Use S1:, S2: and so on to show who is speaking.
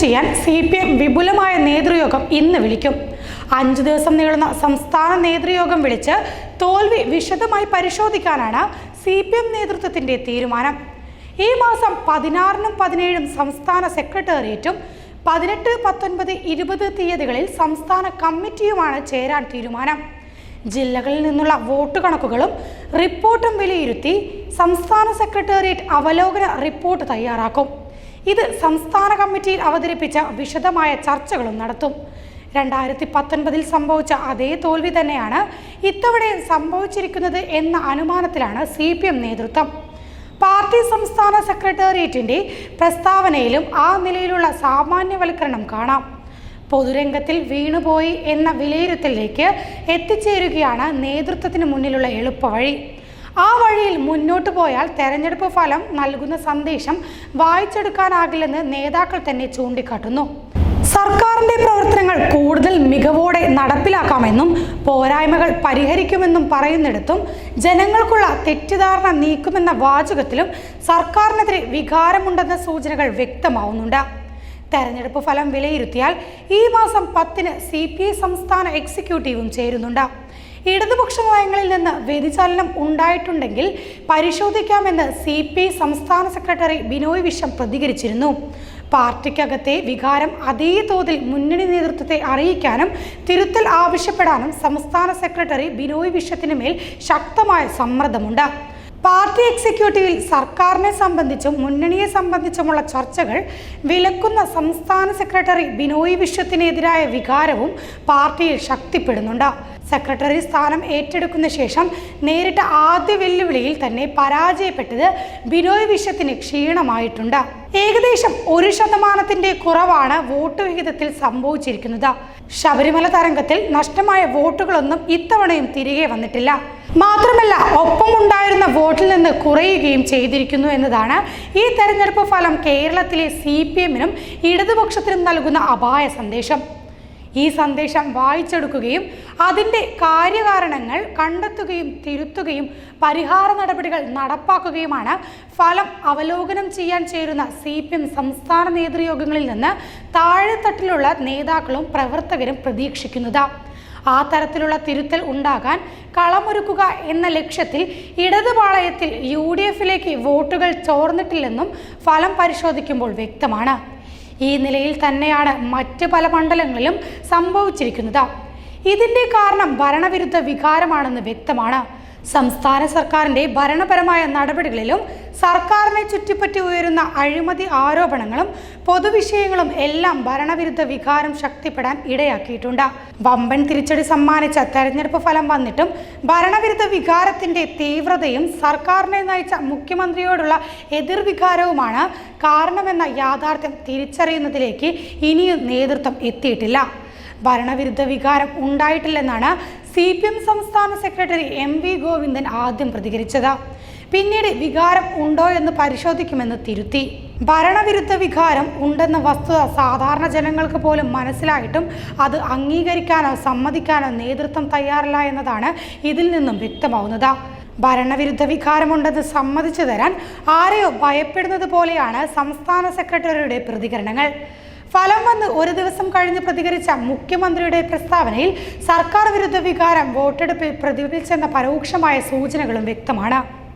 S1: ചെയ്യാൻ C P M വിപുലമായ നേതൃയോഗം ഇന്ന് വിളിക്കും. അഞ്ചു ദിവസം നീളുന്ന സംസ്ഥാന നേതൃയോഗം വിളിച്ച് തോൽവി വിശദമായി പരിശോധിക്കാനാണ് സി പി എം നേതൃത്വത്തിന്റെ തീരുമാനം. ഈ മാസം പതിനാറിനും പതിനേഴും സംസ്ഥാന സെക്രട്ടേറിയറ്റും പതിനെട്ട് പത്തൊൻപത് ഇരുപത് തീയതികളിൽ സംസ്ഥാന കമ്മിറ്റിയുമാണ് ചേരാൻ തീരുമാനം. ജില്ലകളിൽ നിന്നുള്ള വോട്ട് കണക്കുകളും റിപ്പോർട്ടും വിലയിരുത്തി സംസ്ഥാന സെക്രട്ടേറിയറ്റ് അവലോകന റിപ്പോർട്ട് തയ്യാറാക്കും. ഇത് സംസ്ഥാന കമ്മിറ്റിയിൽ അവതരിപ്പിച്ച വിശദമായ ചർച്ചകളും നടത്തും. രണ്ടായിരത്തി പത്തൊൻപതിൽ സംഭവിച്ച അതേ തോൽവി തന്നെയാണ് ഇത്തവണയും സംഭവിച്ചിരിക്കുന്നത് എന്ന അനുമാനത്തിലാണ് സി പി എം നേതൃത്വം. പാർട്ടി സംസ്ഥാന സെക്രട്ടേറിയറ്റിന്റെ പ്രസ്താവനയിലും ആ നിലയിലുള്ള സാമാന്യവൽക്കരണം കാണാം. പൊതുരംഗത്തിൽ വീണുപോയി എന്ന വിലയിരുത്തലിലേക്ക് എത്തിച്ചേരുകയാണ് നേതൃത്വത്തിന് മുന്നിലുള്ള എളുപ്പവഴി. ആ വഴിയിൽ മുന്നോട്ട് പോയാൽ തെരഞ്ഞെടുപ്പ് ഫലം നൽകുന്ന സന്ദേശം വായിച്ചെടുക്കാനാകില്ലെന്ന് നേതാക്കൾ തന്നെ ചൂണ്ടിക്കാട്ടുന്നു. സർക്കാരിന്റെ പ്രവർത്തനങ്ങൾ കൂടുതൽ മികവോടെ നടപ്പിലാക്കാമെന്നും പോരായ്മകൾ പരിഹരിക്കുമെന്നും പറയുന്നിടത്തും ജനങ്ങൾക്കുള്ള തെറ്റിദ്ധാരണ നീക്കുമെന്ന വാചകത്തിലും സർക്കാരിനെതിരെ വികാരമുണ്ടെന്ന സൂചനകൾ വ്യക്തമാവുന്നുണ്ട്. തെരഞ്ഞെടുപ്പ് ഫലം വിലയിരുത്തിയാൽ ഈ മാസം പത്തിന് സി പി ഐ സംസ്ഥാന എക്സിക്യൂട്ടീവും ചേരുന്നുണ്ട്. ഇടതുപക്ഷ നയങ്ങളിൽ നിന്ന് വ്യതിചലനം ഉണ്ടായിട്ടുണ്ടെങ്കിൽ പരിശോധിക്കാമെന്ന് സി പി ഐ സംസ്ഥാന സെക്രട്ടറി ബിനോയ് വിശ്വം പ്രതികരിച്ചിരുന്നു. പാർട്ടിക്കകത്തെ വികാരം അതേ തോതിൽ മുന്നണി നേതൃത്വത്തെ അറിയിക്കാനും തിരുത്തൽ ആവശ്യപ്പെടാനും സംസ്ഥാന സെക്രട്ടറി ബിനോയ് വിശ്വത്തിനു മേൽ ശക്തമായ സമ്മർദ്ദമുണ്ട്. പാർട്ടി എക്സിക്യൂട്ടീവിൽ സർക്കാരിനെ സംബന്ധിച്ചും മുന്നണിയെ സംബന്ധിച്ചുമുള്ള ചർച്ചകൾ വിലക്കുന്ന സംസ്ഥാന സെക്രട്ടറി ബിനോയ് വിശ്വത്തിനെതിരായ വികാരവും പാർട്ടിയിൽ ശക്തിപ്പെടുന്നുണ്ട്. സെക്രട്ടറി സ്ഥാനം ഏറ്റെടുക്കുന്ന ശേഷം നേരിട്ട ആദ്യ വെല്ലുവിളിയിൽ തന്നെ പരാജയപ്പെട്ടത് ബിനോയ് വിശ്വത്തിന് ക്ഷീണമായിട്ടുണ്ട്. ഏകദേശം ഒരു ശതമാനത്തിന്റെ കുറവാണ് വോട്ട് വിഹിതത്തിൽ സംഭവിച്ചിരിക്കുന്നത്. ശബരിമല തരംഗത്തിൽ നഷ്ടമായ വോട്ടുകളൊന്നും ഇത്തവണയും തിരികെ വന്നിട്ടില്ല. മാത്രമല്ല ഒപ്പമുണ്ടായിരുന്ന വോട്ടിൽ നിന്ന് കുറയുകയും ചെയ്തിരിക്കുന്നു എന്നതാണ് ഈ തെരഞ്ഞെടുപ്പ് ഫലം കേരളത്തിലെ സി പി എമ്മിനും ഇടതുപക്ഷത്തിനും നൽകുന്ന അപായ സന്ദേശം. ഈ സന്ദേശം വായിച്ചെടുക്കുകയും അതിന്റെ കാര്യകാരണങ്ങൾ കണ്ടെത്തുകയും തിരുത്തുകയും പരിഹാര നടപടികൾ നടപ്പാക്കുകയുമാണ്. ഫലം അവലോകനം ചെയ്യാൻ ചേരുന്ന സി പി എം സംസ്ഥാന നേതൃയോഗങ്ങളിൽ നിന്ന് താഴെത്തട്ടിലുള്ള നേതാക്കളും പ്രവർത്തകരും പ്രതീക്ഷിക്കുന്നത്. ആ തരത്തിലുള്ള തിരുത്തൽ ഉണ്ടാകാൻ കളമൊരുക്കുക എന്ന ലക്ഷ്യത്തിൽ ഇടതുപാളയത്തിൽ യു ഡി എഫിലേക്ക് വോട്ടുകൾ ചോർന്നിട്ടില്ലെന്നും ഫലം പരിശോധിക്കുമ്പോൾ വ്യക്തമാണ്. ഈ നിലയിൽ തന്നെയാണ് മറ്റ് പല മണ്ഡലങ്ങളിലും സംഭവിച്ചിരിക്കുന്നത്. ഇതിന്റെ കാരണം ഭരണവിരുദ്ധ വികാരമാണെന്ന് വ്യക്തമാണ്. സംസ്ഥാന സർക്കാരിന്റെ ഭരണപരമായ നടപടികളിലും സർക്കാരിനെ ചുറ്റിപ്പറ്റി ഉയരുന്ന അഴിമതി ആരോപണങ്ങളും പൊതുവിഷയങ്ങളും എല്ലാം ഭരണവിരുദ്ധ വികാരം ശക്തിപ്പെടാൻ ഇടയാക്കിയിട്ടുണ്ട്. വമ്പൻ തിരിച്ചടി സമ്മാനിച്ച തെരഞ്ഞെടുപ്പ് ഫലം വന്നിട്ടും ഭരണവിരുദ്ധ വികാരത്തിന്റെ തീവ്രതയും സർക്കാരിനെ നയിച്ച മുഖ്യമന്ത്രിയോടുള്ള എതിർവികാരവുമാണ് കാരണമെന്ന യാഥാർത്ഥ്യം തിരിച്ചറിയുന്നതിലേക്ക് ഇനിയും നേതൃത്വം എത്തിയിട്ടില്ല. ഭരണവിരുദ്ധ വികാരം ഉണ്ടായിട്ടില്ലെന്നാണ് സി പി എം സംസ്ഥാന സെക്രട്ടറി എം വി ഗോവിന്ദൻ ആദ്യം പ്രതികരിച്ചത്. പിന്നീട് വികാരം ഉണ്ടോ എന്ന് പരിശോധിക്കുമെന്ന് തിരുത്തി. ഭരണവിരുദ്ധ വികാരം ഉണ്ടെന്ന വസ്തുത സാധാരണ ജനങ്ങൾക്ക് പോലും മനസ്സിലായിട്ടും അത് അംഗീകരിക്കാനോ സമ്മതിക്കാനോ നേതൃത്വം തയ്യാറില്ല എന്നതാണ് ഇതിൽ നിന്നും വ്യക്തമാവുന്നത്. ഭരണവിരുദ്ധ വികാരമുണ്ടെന്ന് സമ്മതിച്ചു തരാൻ ആരെയോ ഭയപ്പെടുന്നത് പോലെയാണ് സംസ്ഥാന സെക്രട്ടറിയുടെ പ്രതികരണങ്ങൾ. ഫലം വന്ന് ഒരു ദിവസം കഴിഞ്ഞ് പ്രതികരിച്ച മുഖ്യമന്ത്രിയുടെ പ്രസ്താവനയിൽ സർക്കാർ വിരുദ്ധ വികാരം വോട്ടെടുപ്പിൽ പ്രതിഫലിച്ചെന്ന പരോക്ഷമായ സൂചനകളും വ്യക്തമാണ്.